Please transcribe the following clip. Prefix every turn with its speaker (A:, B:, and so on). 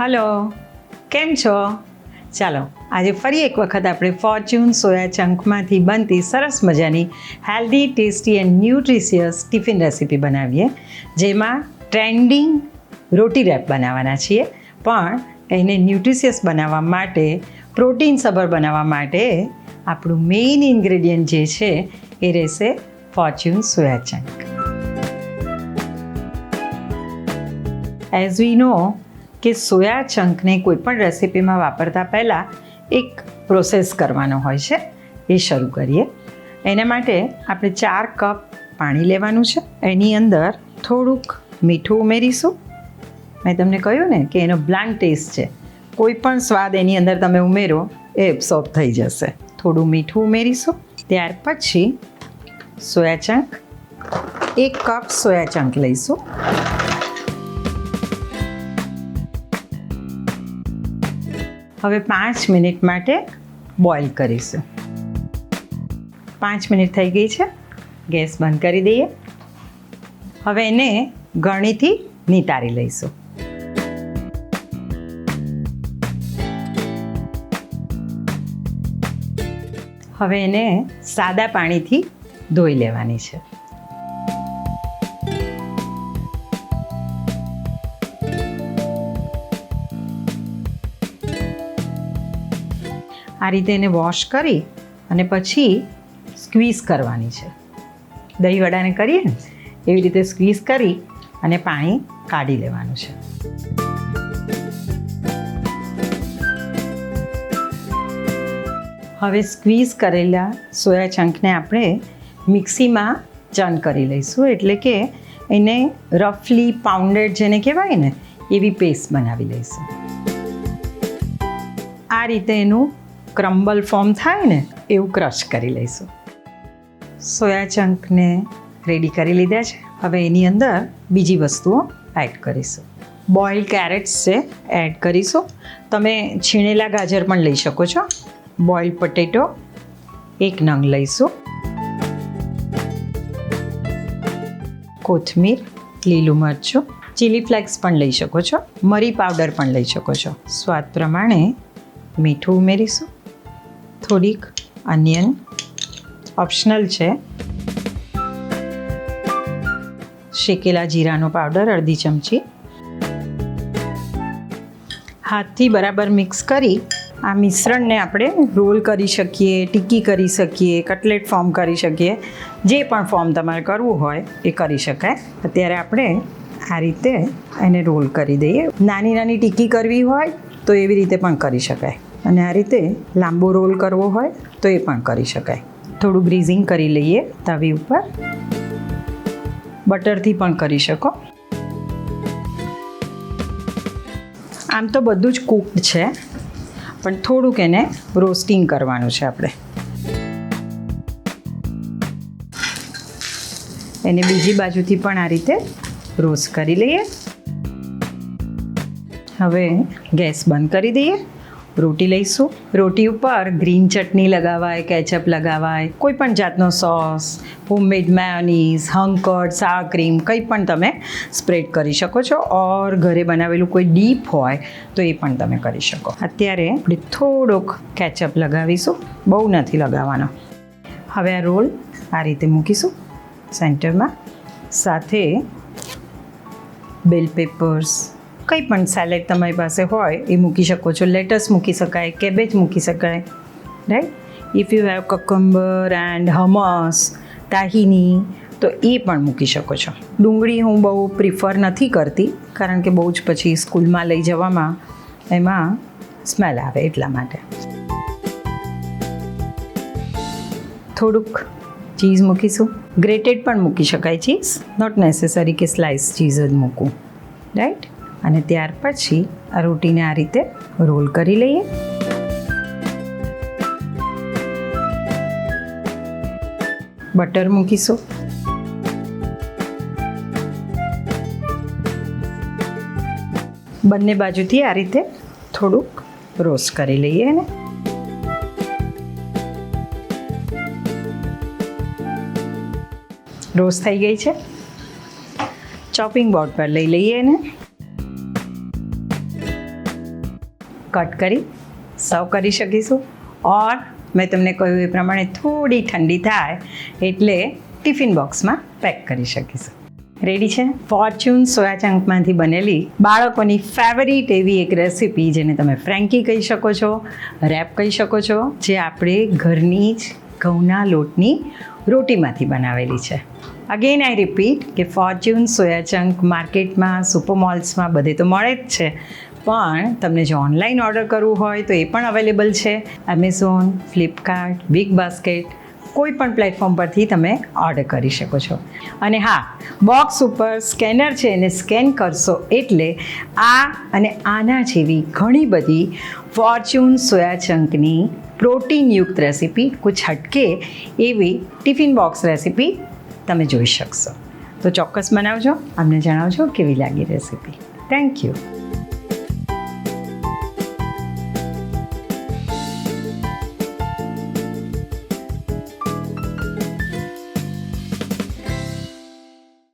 A: Hello. કેમ છો? ચાલો, આજે ફરી એક વખત આપણે ફોર્ચ્યુન સોયા ચંકમાંથી બનતી સરસ મજાની healthy tasty and nutritious tiffin recipe બનાવીએ, જેમાં ટ્રેન્ડિંગ રોટી રેપ બનાવવાના છીએ, પણ એને ન્યુટ્રિશિયસ બનાવવા માટે પ્રોટીન સભર બનાવવા માટે આપણું મેઇન ઇન્ગ્રેડિયન્ટ જે છે, એ રહેશે Fortune soya chunk. As we know કે સોયા ચંકને કોઈ પણ રેસિપીમાં વાપરતા પહેલાં એક પ્રોસેસ કરવાનો હોય છે. એ શરૂ કરીએ. એના માટે આપણે ચાર કપ પાણી લેવાનું છે. એની અંદર થોડુંક મીઠું ઉમેરીશું. મેં તમને કહ્યું ને કે એનો બ્લાન્ક ટેસ્ટ છે. કોઈ પણ સ્વાદ એની અંદર તમે ઉમેરો, એ એબ્સોર્બ થઈ જશે. થોડું મીઠું ઉમેરીશું. ત્યાર પછી સોયા ચંક, એક કપ સોયા ચંક લઈશું. હવે પાંચ મિનિટ માટે બોઇલ કરીશું. પાંચ મિનિટ થઈ ગઈ છે. ગેસ બંધ કરી દઈએ. હવે એને ગળણીથી નિતારી લઈશું. હવે એને સાદા પાણીથી ધોઈ લેવાની છે. આ રીતે એને વોશ કરી અને પછી સ્ક્વીઝ કરવાની છે. દહીં વડાને કરીએ ને, એવી રીતે સ્ક્વીઝ કરી અને પાણી કાઢી લેવાનું છે. હવે સ્ક્વીઝ કરેલા સોયા ચંકને આપણે મિક્સીમાં ચર્ન કરી લઈશું, એટલે કે એને રફલી પાઉન્ડેડ જેને કહેવાય ને, એવી પેસ્ટ બનાવી લઈશું. આ રીતે એનું ક્રમ્બલ ફોર્મ થાય ને એવું ક્રશ કરી લઈશું. સોયા ચંકને રેડી કરી લીધા છે. હવે એની અંદર બીજી વસ્તુઓ એડ કરીશું. બોઇલ કેરેટ્સ છે એડ કરીશું. તમે છીણેલા ગાજર પણ લઈ શકો છો. બોઇલ પટેટો એક નંગ લઈશું. કોથમીર, લીલું મરચું ચીલી ફ્લેક્સ પણ લઈ શકો છો. મરી પાવડર પણ લઈ શકો છો. સ્વાદ પ્રમાણે મીઠું ઉમેરીશું. થોડીક અનિયન ઓપ્શનલ છે. શેકેલા જીરાનો પાવડર અડધી ચમચી. હાથથી બરાબર મિક્સ કરી આ મિશ્રણને આપણે રોલ કરી શકીએ, ટીકી કરી શકીએ કટલેટ ફોર્મ કરી શકીએ. જે પણ ફોર્મ તમારે કરવું હોય એ કરી શકાય. અત્યારે આપણે આ રીતે એને રોલ કરી દઈએ. નાની નાની ટીકી કરવી હોય તો એવી રીતે પણ કરી શકાય. અને આ રીતે લાંબો રોલ કરવો હોય તો એ પણ કરી શકાય. થોડું ગ્રીઝિંગ કરી લઈએ તવી ઉપર. બટરથી પણ કરી શકો. આમ તો બધું જ કૂકડ છે, પણ થોડુંક એને રોસ્ટિંગ કરવાનું છે આપણે. એને બીજી બાજુથી પણ આ રીતે રોસ્ટ કરી લઈએ. હવે ગેસ બંધ કરી દઈએ. રોટી લઈશું. રોટી ઉપર ગ્રીન ચટણી લગાવાય, કેચઅપ લગાવાય, કોઈ પણ જાતનો સોસ હોમમેડ મેયોનીઝ હંકડ સાર ક્રીમ કંઈ પણ તમે સ્પ્રેડ કરી શકો છો. ઓર ઘરે બનાવેલું કોઈ ડીપ હોય તો એ પણ તમે કરી શકો. અત્યારે આપણે થોડોક કેચઅપ લગાવીશું. બહુ નથી લગાવવાનો. હવે આ રોલ આ રીતે મૂકીશું સેન્ટરમાં. સાથે બેલ પેપર્સ કંઈ પણ સેલેડ તમારી પાસે હોય એ મૂકી શકો છો. લેટસ મૂકી શકાય કેબેજ મૂકી શકાય right if you have cucumber and hummus tahini તો એ પણ મૂકી શકો છો. ડુંગળી હું બહુ પ્રિફર નથી કરતી, કારણ કે બહુ જ પછી સ્કૂલમાં લઈ જવામાં એમાં સ્મેલ આવે એટલા માટે. થોડુંક ચીઝ મૂકીશું. ગ્રેટેડ પણ મૂકી શકાય ચીઝ નોટ નેસેસરી કે સ્લાઇસ ચીઝ જ મૂકું રાઈટ અને ત્યાર પછી આ રોટીને આ રીતે રોલ કરી લઈએ. બટર મૂકીશું. બંને બાજુથી આ રીતે થોડુંક રોસ્ટ કરી લઈએ ને રોસ્ટ થઈ ગઈ છે. ચોપિંગ બોર્ડ પર લઈ લઈએ એને. કટ કરી સર્વ કરી શકીશું. ઓર મેં તમને કહ્યું એ પ્રમાણે થોડી ઠંડી થાય એટલે ટિફિન બોક્સમાં પેક કરી શકીશું. રેડી છે? ફોર્ચ્યુન સોયા ચંકમાંથી બનેલી બાળકોની ફેવરિટ એવી એક રેસીપી જેને તમે ફ્રેન્કી કહી શકો છો રેપ કહી શકો છો, જે આપણે ઘરની જ ઘઉંના લોટની રોટીમાંથી બનાવેલી છે. અગેન આઈ રિપીટ કે ફોર્ચ્યુન સોયા ચંક માર્કેટમાં સુપર મોલ્સમાં બધે તો મળે જ છે. પણ તમને જો ઓનલાઈન ઓર્ડર કરવું હોય તો એ પણ અવેલેબલ છે. એમેઝોન ફ્લિપકાર્ટ બિગ બાસ્કેટ કોઈ પણ પ્લેટફોર્મ પરથી તમે ઓર્ડર કરી શકો છો. અને હા બોક્સ ઉપર સ્કેનર છે એને સ્કેન કરશો એટલે આ અને આના જેવી ઘણી બધી ફોર્ચ્યુન સોયા ચંકની પ્રોટીનયુક્ત રેસીપી કુછ હટકે એવી ટિફિન બોક્સ રેસીપી તમે જોઈ શકશો. તો ચોક્કસ બનાવજો, અમને જણાવજો કેવી લાગી રેસીપી થેન્ક યુ